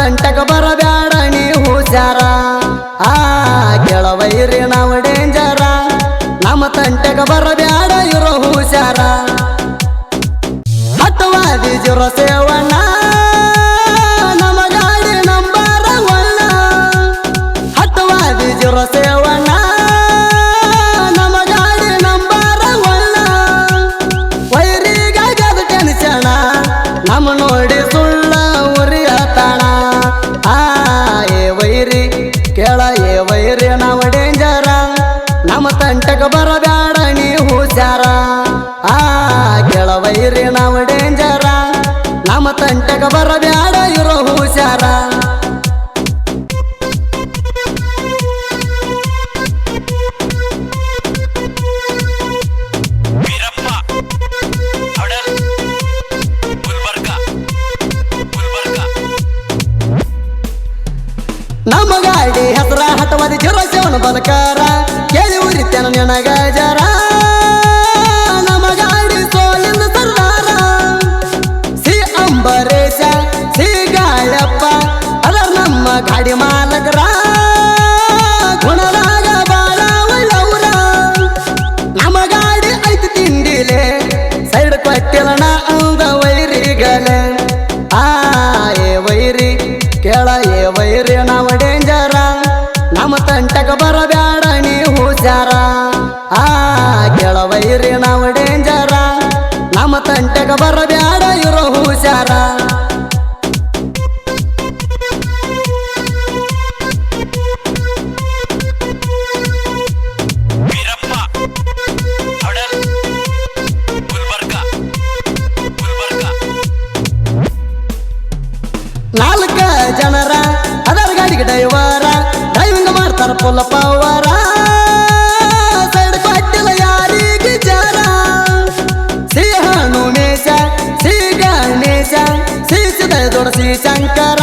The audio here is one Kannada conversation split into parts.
ತಂಟಕ ಬರಬ್ಯಾಡ ನೀ ಹುಷಾರ. ಆ ಕೆಳವೈರಿ ನಾವು ಡೇಂಜರ ನಮ್ಮ ತಂಟಕ ಬರಬ್ಯಾಡ ತಂಟಕ ನಮ್ಮ ಗಾಡಿ ಹೆಸರ ಹಠವಾದಿ ಜರ ಸೇವನ ಬಲಕಾರ. ಕೇಳಿ ಉರಿತೇನ ನಿನಗ ಜರ. ತಂಟಕ ಬರಬ್ಯಾಡ ನೀ ಹುಷಾರ. ಆ ಕೇಳ ವೈರಿ ನಾವು ಡೇಂಜರ. ನಮ್ಮ ತಂಟಕ ಬರಬ್ಯಾಡ ಇರೋ ಹುಷಾರ. ವೀರಪ್ಪ ಹಡಲ್ ಗುಲ್ಬರ್ಗ ಗುಲ್ಬರ್ಗ. ನಾಲ್ಕ ಜನರ ಅದರ ಗಾಡಿಗೆ driver driving full power side ಕೊಟ್ಟಿಲ್ಲ ಯಾರಿಗೆ ಜರ? ಸಿ ಹನುಮೇಶ ಸಿ ಗಣೇಶ ಸಿ ಸಿದ ದೊಡ್ಡ ಸಿ ಶಂಕರ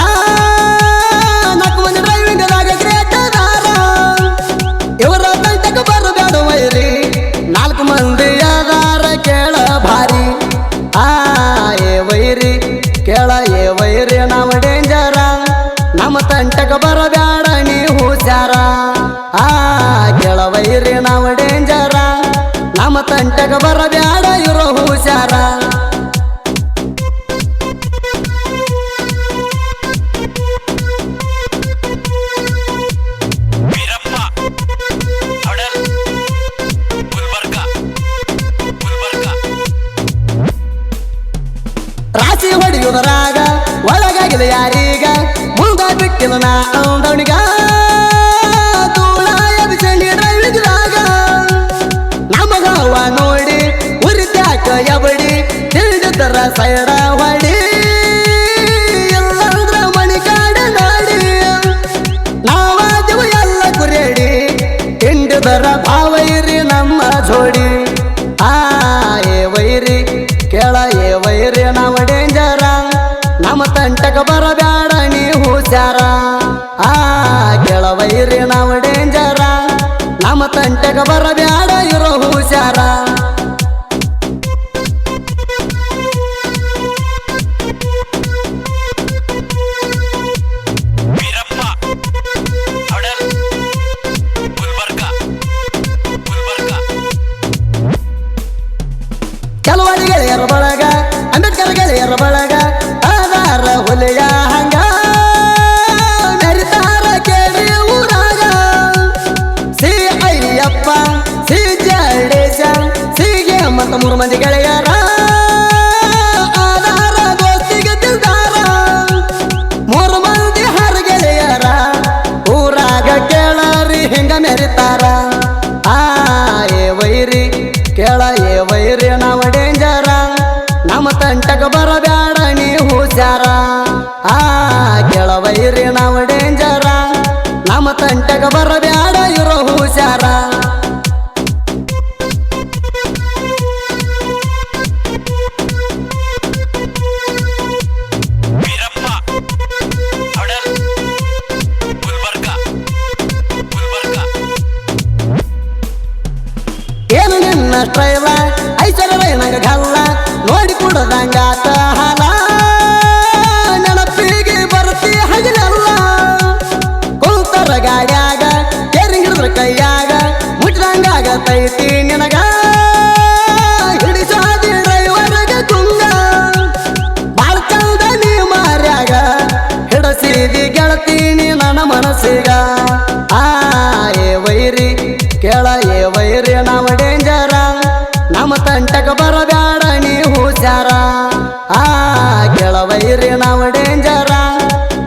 ನಾಲ್ಕು ಡ್ರೈವಿಂಗ್ ಇವರ ಬರಬೇಡ ವೈರಿ. ನಾಲ್ಕು ಮಂದಿ ಅದಾರ ಕೇಳ ಭಾರಿ. ಆ, ಏ ವೈರಿ, ಕೇಳ ಒಳಗಾಗಿದೆ ಯಾರೀಗ? ಮುಂದ ಬಿಟ್ಟಿಲ್ಲ ನಾ ಡ್ರೈವಿಂಗ್ದಾಗ ನಮಗವ ನೋಡಿ ಎಬಡಿ ಸೈಡ ತಂಟಕ ಬರಬ್ಯಾಡ ನೀ ಹುಷಾರ. ಆ ಕೆಳವೈರಿ ನಾವು ಡೇಂಜರ. ನಮ್ಮ ತಂಟೆಗ ಬರಬ್ಯಾಡ ಇರೋ ಹುಷಾರ. ಕೆಲವರಿಗೆ ಬಳಗ ಅಂಬೇಡ್ಕರ್ ಗೆಳೆಯರ ಬಳಗ. ಮೂರು ಮಂದಿ ಗೆಳೆಯರ ಸ್ಟ್ರೈಲ ಐಸರ ನಂಗೆ ಗಲ್ಲ ನೋಡಿ ಕೊಡದಂಗಾತ ಹಾಲ ನೆನಪಿಗೆ ಬರ್ತಿ ಹಗಲಲ್ಲ ಕುಂತರ ಗಾಡ್ಯಾಗ ಕೆರಿ ಹಿಡಿದ್ರ ಕೈಯಾಗ ಮುಟ್ದಂಗಾಗತೈತಿ ನಿನಗ. ನಮ್ಮ ಬರಬೇಡ ನೀ ಹುಷಾರ. ಆ ಕೆಳವೈರಿ ನಾವು ಡೇಂಜರ.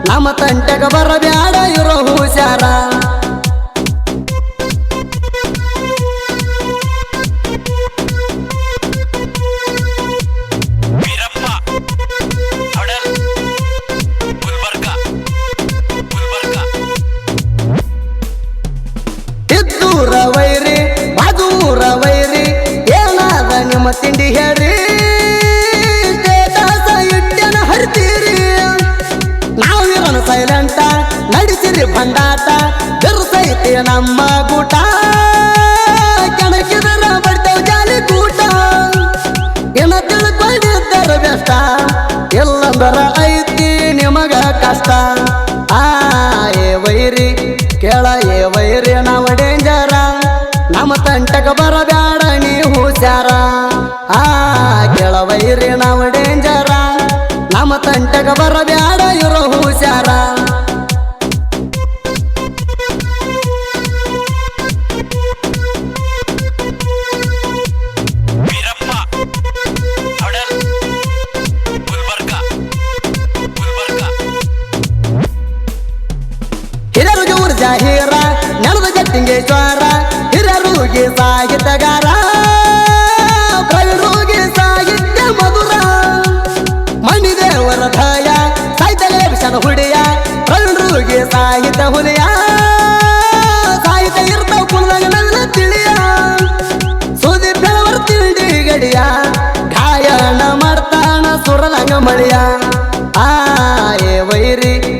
ನಮ್ಮ ತಂಟಕ ಬರಬೇಡ ಇರೋ ಹುಷಾರ. ಇದ್ದೂರ ವೈರಿ ನಮ್ಮ ಗೂಟ. ಕೆಣಕಿದರ ಬಡ್ತೇವ್ ಜಾಲಿ ಕೂಟ. ಏನ ತಿಳ್ಕೊಂಡಿದ್ದರ ಬೆಷ್ಟ ಎಲ್ಲಂದರ ಐತಿ ನಿಮಗ ಕಷ್ಟ. ಆ, ಏ ವೈರಿ ಕೇಳ ಊರ್ಜ ಹೀರ ನೆಲದ ಜ್ವರ, ಹಿರಿಯರಿಗೆ ಸಾಹಿತ್ಯಗಾರ ಪ್ರವೀಣರಿಗೆ ಸಾಹಿತ್ಯ ಮಧುರ. ಮಣಿದೇವರ ಭಯ ಸಾಹಿತ್ಯ ವಿಷನ ಹುಡಿಯ ಪ್ರವೀಣರಿಗೆ ಸಾಹಿತ್ಯ ಹುಲಿಯ. ಸಾಹಿತ್ಯ ಇರ್ತಾವ ಕುಲದಾಗ ನನ್ನ ತಿಳಿಯ. ಸುದಿ ಬೆಳವರ ತಿಂಡಿ ಗಡಿಯ, ಗಾಯನ ಮಾಡ್ತಾನ ಸುರದಂಗ ಮಳಿಯ. ಆ, ಏ ವೈರಿ